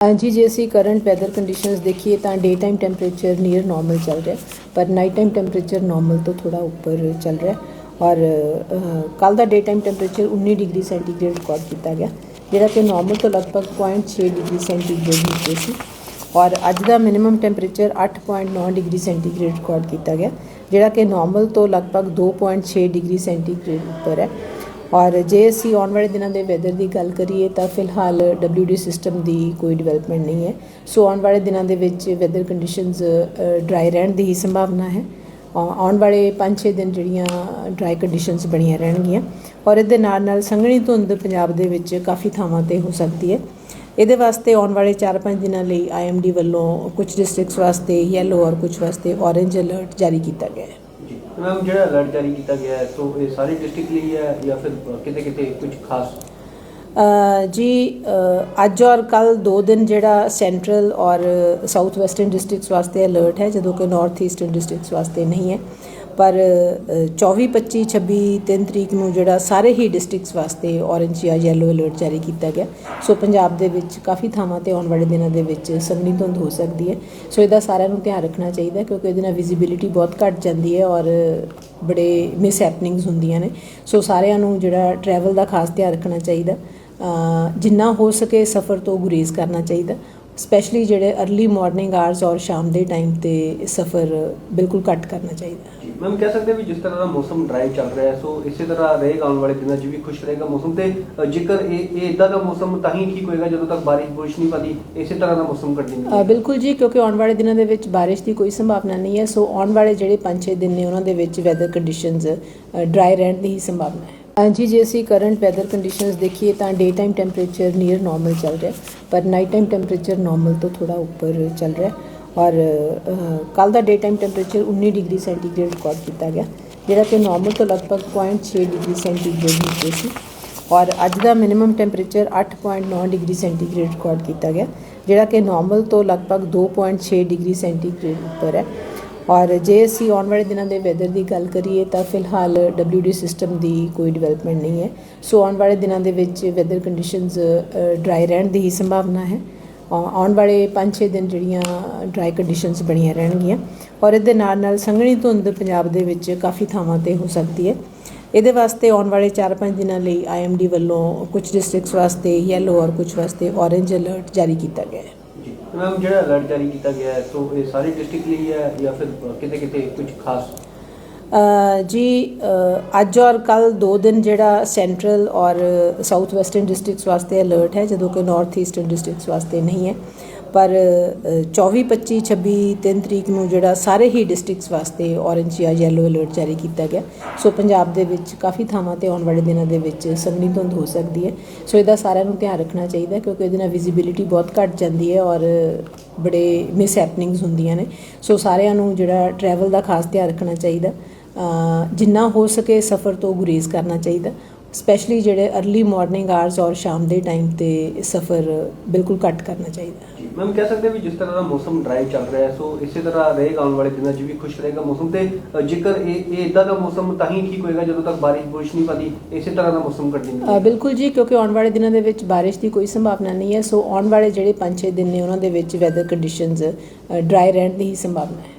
ਹਾਂਜੀ ਜੇ ਅਸੀਂ ਕਰੰਟ ਵੈਦਰ ਕੰਡੀਸ਼ਨਸ ਦੇਖੀਏ ਤਾਂ day time temperature near normal ਚੱਲ ਰਿਹਾ ਪਰ ਨਾਈਟ ਟਾਈਮ ਟੈਂਪਰੇਚਰ ਨਾਰਮਲ ਤੋਂ ਥੋੜਾ ਉੱਪਰ ਚੱਲ ਰਿਹਾ ਔਰ ਕੱਲ ਦਾ day time temperature 19 degree centigrade record ਕੀਤਾ ਗਿਆ ਜਿਹੜਾ ਕਿ ਨਾਰਮਲ ਤੋਂ ਲਗਭਗ 0.6 ਡਿਗਰੀ ਸੈਂਟੀਗ੍ਰੇਡ ਨੀਚੇ ਸੀ ਔਰ ਅੱਜ ਦਾ minimum temperature 8.9 degree centigrade record ਕੀਤਾ ਗਿਆ ਜਿਹੜਾ ਕਿ ਨਾਰਮਲ ਤੋਂ ਲਗਭਗ 2.6 ਡਿਗਰੀ ਸੈਂਟੀਗ੍ਰੇਡ ਉੱਪਰ ਹੈ ਔਰ ਜੇ ਅਸੀਂ ਆਉਣ ਵਾਲੇ ਦਿਨਾਂ ਦੇ ਵੈਦਰ ਦੀ ਗੱਲ ਕਰੀਏ ਤਾਂ ਫਿਲਹਾਲ WD ਸਿਸਟਮ ਦੀ ਕੋਈ ਡਿਵੈਲਪਮੈਂਟ ਨਹੀਂ ਹੈ। ਸੋ ਆਉਣ ਵਾਲੇ ਦਿਨਾਂ ਦੇ ਵਿੱਚ ਵੈਦਰ ਕੰਡੀਸ਼ਨਸ ਡਰਾਈ ਰਹਿਣ ਦੀ ਹੀ ਸੰਭਾਵਨਾ ਹੈ। ਆਉਣ ਵਾਲੇ 5-6 ਦਿਨ ਜਿਹੜੀਆਂ ਡਰਾਈ ਕੰਡੀਸ਼ਨਸ ਬਣੀਆਂ ਰਹਿਣਗੀਆਂ। ਔਰ ਇਹਦੇ ਨਾਲ ਨਾਲ ਸੰਘਣੀ ਧੁੰਦ ਪੰਜਾਬ ਦੇ ਵਿੱਚ ਕਾਫੀ ਥਾਵਾਂ ਤੇ ਹੋ ਸਕਦੀ ਹੈ। ਇਹਦੇ ਵਾਸਤੇ ਆਉਣ ਵਾਲੇ 4-5 ਦਿਨਾਂ ਲਈ IMD ਵੱਲੋਂ ਕੁਝ ਡਿਸਟ੍ਰਿਕਟਸ ਵਾਸਤੇ ਯੈਲੋ ਔਰ ਕੁਝ ਵਾਸਤੇ ਔਰੇਂਜ ਅਲਰਟ ਜਾਰੀ ਕੀਤਾ ਗਿਆ ਹੈ। ਮੈਮ ਜਿਹੜਾ ਅਲਰਟ ਜਾਰੀ ਕੀਤਾ ਗਿਆ ਹੈ, ਸੋ ਇਹ ਸਾਰੇ ਡਿਸਟ੍ਰਿਕਟ ਲਈ ਹੈ ਜਾਂ ਫਿਰ ਕਿਤੇ ਕਿਤੇ ਕੁਝ ਖਾਸ? ਜੀ ਅੱਜ ਔਰ ਕੱਲ ਦੋ ਦਿਨ ਜਿਹੜਾ ਸੈਂਟਰਲ ਔਰ ਸਾਊਥ ਵੈਸਟਰਨ ਡਿਸਟ੍ਰਿਕਟਸ ਵਾਸਤੇ ਅਲਰਟ ਹੈ, ਜਦੋਂ ਕਿ ਨਾਰਥ ਈਸਟਰਨ ਡਿਸਟ੍ਰਿਕਟਸ ਵਾਸਤੇ ਨਹੀਂ ਹੈ। ਪਰ ਅ, 24 25 26 3 ਤਰੀਕ ਨੂੰ ਜਿਹੜਾ ਸਾਰੇ ਹੀ ਡਿਸਟ੍ਰਿਕਟਸ ਵਾਸਤੇ ਔਰੇਂਜ ਜਾਂ ਯੈਲੋ ਅਲਰਟ ਜਾਰੀ ਕੀਤਾ ਗਿਆ। ਸੋ ਪੰਜਾਬ ਦੇ ਵਿੱਚ ਕਾਫੀ ਥਾਵਾਂ ਤੇ ਆਉਣ ਵਾਲੇ ਦਿਨਾਂ ਦੇ ਵਿੱਚ ਸੰਘਣੀ ਧੁੰਦ ਹੋ ਸਕਦੀ ਹੈ। ਸੋ ਇਹਦਾ ਸਾਰਿਆਂ ਨੂੰ ਧਿਆਨ ਰੱਖਣਾ ਚਾਹੀਦਾ ਕਿਉਂਕਿ ਇਹਦੇ ਨਾਲ ਵਿਜ਼ਿਬਿਲਿਟੀ ਬਹੁਤ ਘੱਟ ਜਾਂਦੀ ਹੈ ਔਰ ਬੜੇ ਮਿਸ ਹੈਪਨਿੰਗਸ ਹੁੰਦੀਆਂ ਨੇ। ਸੋ ਸਾਰਿਆਂ ਨੂੰ ਜਿਹੜਾ ਟਰੈਵਲ ਦਾ ਖਾਸ ਧਿਆਨ ਰੱਖਣਾ ਚਾਹੀਦਾ। ਜਿੰਨਾ ਹੋ ਸਕੇ ਸਫ਼ਰ ਤੋਂ ਗੁਰੇਜ਼ ਕਰਨਾ ਚਾਹੀਦਾ। ਸਪੈਸ਼ਲੀ ਜਿਹੜੇ अर्ਲੀ ਮਾਰਨਿੰਗ ਆਵਰਸ ਔਰ ਸ਼ਾਮ ਦੇ ਟਾਈਮ ਤੇ ਸਫ਼ਰ ਬਿਲਕੁਲ ਘੱਟ ਕਰਨਾ ਚਾਹੀਦਾ। ਮੈਮ ਕਹਿ ਸਕਦੇ ਵੀ ਜਿਸ ਤਰ੍ਹਾਂ ਦਾ ਮੌਸਮ ਡਰਾਈ ਚੱਲ ਰਿਹਾ ਹੈ ਸੋ ਇਸੇ ਤਰ੍ਹਾਂ ਰਹੇਗਾ ਆਉਣ ਵਾਲੇ ਦਿਨਾਂ 'ਚ ਵੀ ਖੁਸ਼ ਰਹੇਗਾ ਮੌਸਮ ਤੇ ਜੇਕਰ ਇਹ ਇਹ ਇਦਾਂ ਦਾ ਮੌਸਮ ਤਾਂ ਹੀ ਠੀਕ ਹੋਏਗਾ ਜਦੋਂ ਤੱਕ ਬਾਰਿਸ਼ ਬੁਰਿਸ਼ ਨਹੀਂ ਪਦੀ ਇਸੇ ਤਰ੍ਹਾਂ ਦਾ ਮੌਸਮ ਅ, ਬਿਲਕੁਲ ਜੀ ਕਿਉਂਕਿ ਆਉਣ ਵਾਲੇ ਦਿਨਾਂ ਦੇ ਵਿੱਚ ਬਾਰਿਸ਼ ਦੀ ਕੋਈ ਸੰਭਾਵਨਾ ਨਹੀਂ ਹੈ ਸੋ ਆਉਣ ਵਾਲੇ ਜਿਹੜੇ 5-6 ਦਿਨ ਨੇ ਉਹਨਾਂ ਦੇ ਵਿੱਚ ਵੈਦਰ ਕੰਡੀਸ਼ਨਸ ਡਰਾਈ ਰਹਿਣ ਦੀ ਹੀ ਸੰਭਾਵਨਾ ਹੈ। ਹਾਂਜੀ ਜੇ ਅਸੀਂ ਕਰੰਟ ਵੈਦਰ ਕੰਡੀਸ਼ਨਸ ਦੇਖੀਏ ਤਾਂ day time temperature near normal ਚੱਲ ਰਿਹਾ ਪਰ ਨਾਈਟ ਟਾਈਮ ਟੈਂਪਰੇਚਰ ਨਾਰਮਲ ਤੋਂ ਥੋੜਾ ਉੱਪਰ ਚੱਲ ਰਿਹਾ ਔਰ ਕੱਲ ਦਾ day time temperature 19 degree centigrade record ਕੀਤਾ ਗਿਆ ਜਿਹੜਾ ਕਿ ਨਾਰਮਲ ਤੋਂ ਲਗਭਗ 0.6 ਡਿਗਰੀ ਸੈਂਟੀਗ੍ਰੇਡ ਨੀਚੇ ਸੀ ਔਰ ਅੱਜ ਦਾ minimum temperature 8.9 degree centigrade record ਕੀਤਾ ਗਿਆ ਜਿਹੜਾ ਕਿ ਨਾਰਮਲ ਤੋਂ ਲਗਭਗ 2.6 ਡਿਗਰੀ ਸੈਂਟੀਗ੍ਰੇਡ ਉੱਪਰ ਹੈ ਔਰ ਜੇ ਅਸੀਂ ਆਉਣ ਵਾਲੇ ਦਿਨਾਂ ਦੇ ਵੈਦਰ ਦੀ ਗੱਲ ਕਰੀਏ ਤਾਂ ਫਿਲਹਾਲ WD ਸਿਸਟਮ ਦੀ ਕੋਈ ਡਿਵੈਲਪਮੈਂਟ ਨਹੀਂ ਹੈ। ਸੋ ਆਉਣ ਵਾਲੇ ਦਿਨਾਂ ਦੇ ਵਿੱਚ ਵੈਦਰ ਕੰਡੀਸ਼ਨਸ ਡਰਾਈ ਰਹਿਣ ਦੀ ਹੀ ਸੰਭਾਵਨਾ ਹੈ। ਔ- ਆਉਣ ਵਾਲੇ 5-6 ਦਿਨ ਜਿਹੜੀਆਂ ਡਰਾਈ ਕੰਡੀਸ਼ਨਸ ਬਣੀਆਂ ਰਹਿਣਗੀਆਂ। ਔਰ ਇਹਦੇ ਨਾਲ ਨਾਲ ਸੰਘਣੀ ਧੁੰਦ ਪੰਜਾਬ ਦੇ ਵਿੱਚ ਕਾਫੀ ਥਾਵਾਂ ਤੇ ਹੋ ਸਕਦੀ ਹੈ। ਇਹਦੇ ਵਾਸਤੇ ਆਉਣ ਵਾਲੇ 4-5 ਦਿਨਾਂ ਲਈ IMD ਵੱਲੋਂ ਕੁਝ ਡਿਸਟ੍ਰਿਕਟਸ ਵਾਸਤੇ ਯੈਲੋ ਔਰ ਕੁਝ ਵਾਸਤੇ ਔਰੇਂਜ ਅਲਰਟ ਜਾਰੀ ਕੀਤਾ ਗਿਆ ਹੈ। ਜੀ ਮੈਮ ਜਿਹੜਾ ਅਲਰਟ ਜਾਰੀ ਕੀਤਾ ਗਿਆ ਹੈ ਸੋ ਇਹ ਸਾਰੇ ਡਿਸਟ੍ਰਿਕਟ ਲਈ ਹੈ ਜਾਂ ਫਿਰ ਕਿਤੇ ਕਿਤੇ ਕੁਝ ਖਾਸ ਅ, ਜੀ ਅ, ਅੱਜ ਔਰ ਕੱਲ ਦੋ ਦਿਨ ਜਿਹੜਾ ਸੈਂਟਰਲ ਔਰ ਸਾਊਥ ਵੈਸਟਰਨ ਡਿਸਟ੍ਰਿਕਟਸ ਵਾਸਤੇ ਅਲਰਟ ਹੈ ਜਦੋਂ ਕਿ ਨਾਰਥ ਈਸਟਰਨ ਡਿਸਟ੍ਰਿਕਟਸ ਵਾਸਤੇ ਨਹੀਂ ਹੈ ਪਰ ਅ, 24 25 26 3 ਤਰੀਕ ਨੂੰ ਜਿਹੜਾ ਸਾਰੇ ਹੀ ਡਿਸਟ੍ਰਿਕਟਸ ਵਾਸਤੇ ਔਰੇਂਜ ਜਾਂ ਯੈਲੋ ਅਲਰਟ ਜਾਰੀ ਕੀਤਾ ਗਿਆ। ਸੋ ਪੰਜਾਬ ਦੇ ਵਿੱਚ ਕਾਫੀ ਥਾਵਾਂ ਤੇ ਆਉਣ ਵਾਲੇ ਦਿਨਾਂ ਦੇ ਵਿੱਚ ਸੰਘਣੀ ਧੁੰਦ ਹੋ ਸਕਦੀ ਹੈ। ਸੋ ਇਹਦਾ ਸਾਰਿਆਂ ਨੂੰ ਧਿਆਨ ਰੱਖਣਾ ਚਾਹੀਦਾ ਕਿਉਂਕਿ ਇਹਦੇ ਨਾਲ ਵਿਜ਼ਿਬਿਲਿਟੀ ਬਹੁਤ ਘੱਟ ਜਾਂਦੀ ਹੈ ਔਰ ਬੜੇ ਮਿਸ ਹੈਪਨਿੰਗਸ ਹੁੰਦੀਆਂ ਨੇ। ਸੋ ਸਾਰਿਆਂ ਨੂੰ ਜਿਹੜਾ ਟਰੈਵਲ ਦਾ ਖਾਸ ਧਿਆਨ ਰੱਖਣਾ ਚਾਹੀਦਾ। ਜਿੰਨਾ ਹੋ ਸਕੇ ਸਫ਼ਰ ਤੋਂ ਗੁਰੇਜ਼ ਕਰਨਾ ਚਾਹੀਦਾ। ਸਪੈਸ਼ਲੀ ਜਿਹੜੇ अर्ਲੀ ਮਾਰਨਿੰਗ ਆਵਰਸ ਔਰ ਸ਼ਾਮ ਦੇ ਟਾਈਮ ਤੇ ਸਫ਼ਰ ਬਿਲਕੁਲ ਘੱਟ ਕਰਨਾ ਚਾਹੀਦਾ ਮੈਮ ਕਹਿ ਸਕਦੇ ਵੀ ਜਿਸ ਤਰ੍ਹਾਂ ਦਾ ਮੌਸਮ ਡਰਾਈ ਚੱਲ ਰਿਹਾ ਹੈ ਸੋ ਇਸੇ ਤਰ੍ਹਾਂ ਰਹੇਗਾ ਆਉਣ ਵਾਲੇ ਦਿਨਾਂ 'ਚ ਵੀ ਖੁਸ਼ ਰਹੇਗਾ ਮੌਸਮ ਤੇ ਜੇਕਰ ਇਹ ਇਹ ਇਦਾਂ ਦਾ ਮੌਸਮ ਤਾਂ ਹੀ ਠੀਕ ਹੋਏਗਾ ਜਦੋਂ ਤੱਕ ਬਾਰਿਸ਼ ਬੁਰਿਸ਼ ਨਹੀਂ ਪਦੀ ਇਸੇ ਤਰ੍ਹਾਂ ਦਾ ਮੌਸਮ ਅ, ਬਿਲਕੁਲ ਜੀ ਕਿਉਂਕਿ ਆਉਣ ਵਾਲੇ ਦਿਨਾਂ ਦੇ ਵਿੱਚ ਬਾਰਿਸ਼ ਦੀ ਕੋਈ ਸੰਭਾਵਨਾ ਨਹੀਂ ਹੈ ਸੋ ਆਉਣ ਵਾਲੇ ਜਿਹੜੇ 5-6 ਦਿਨ ਨੇ ਉਹਨਾਂ ਦੇ ਵਿੱਚ ਵੈਦਰ ਕੰਡੀਸ਼ਨਸ ਡਰਾਈ ਰਹਿਣ ਦੀ ਹੀ ਸੰਭਾਵਨਾ ਹੈ।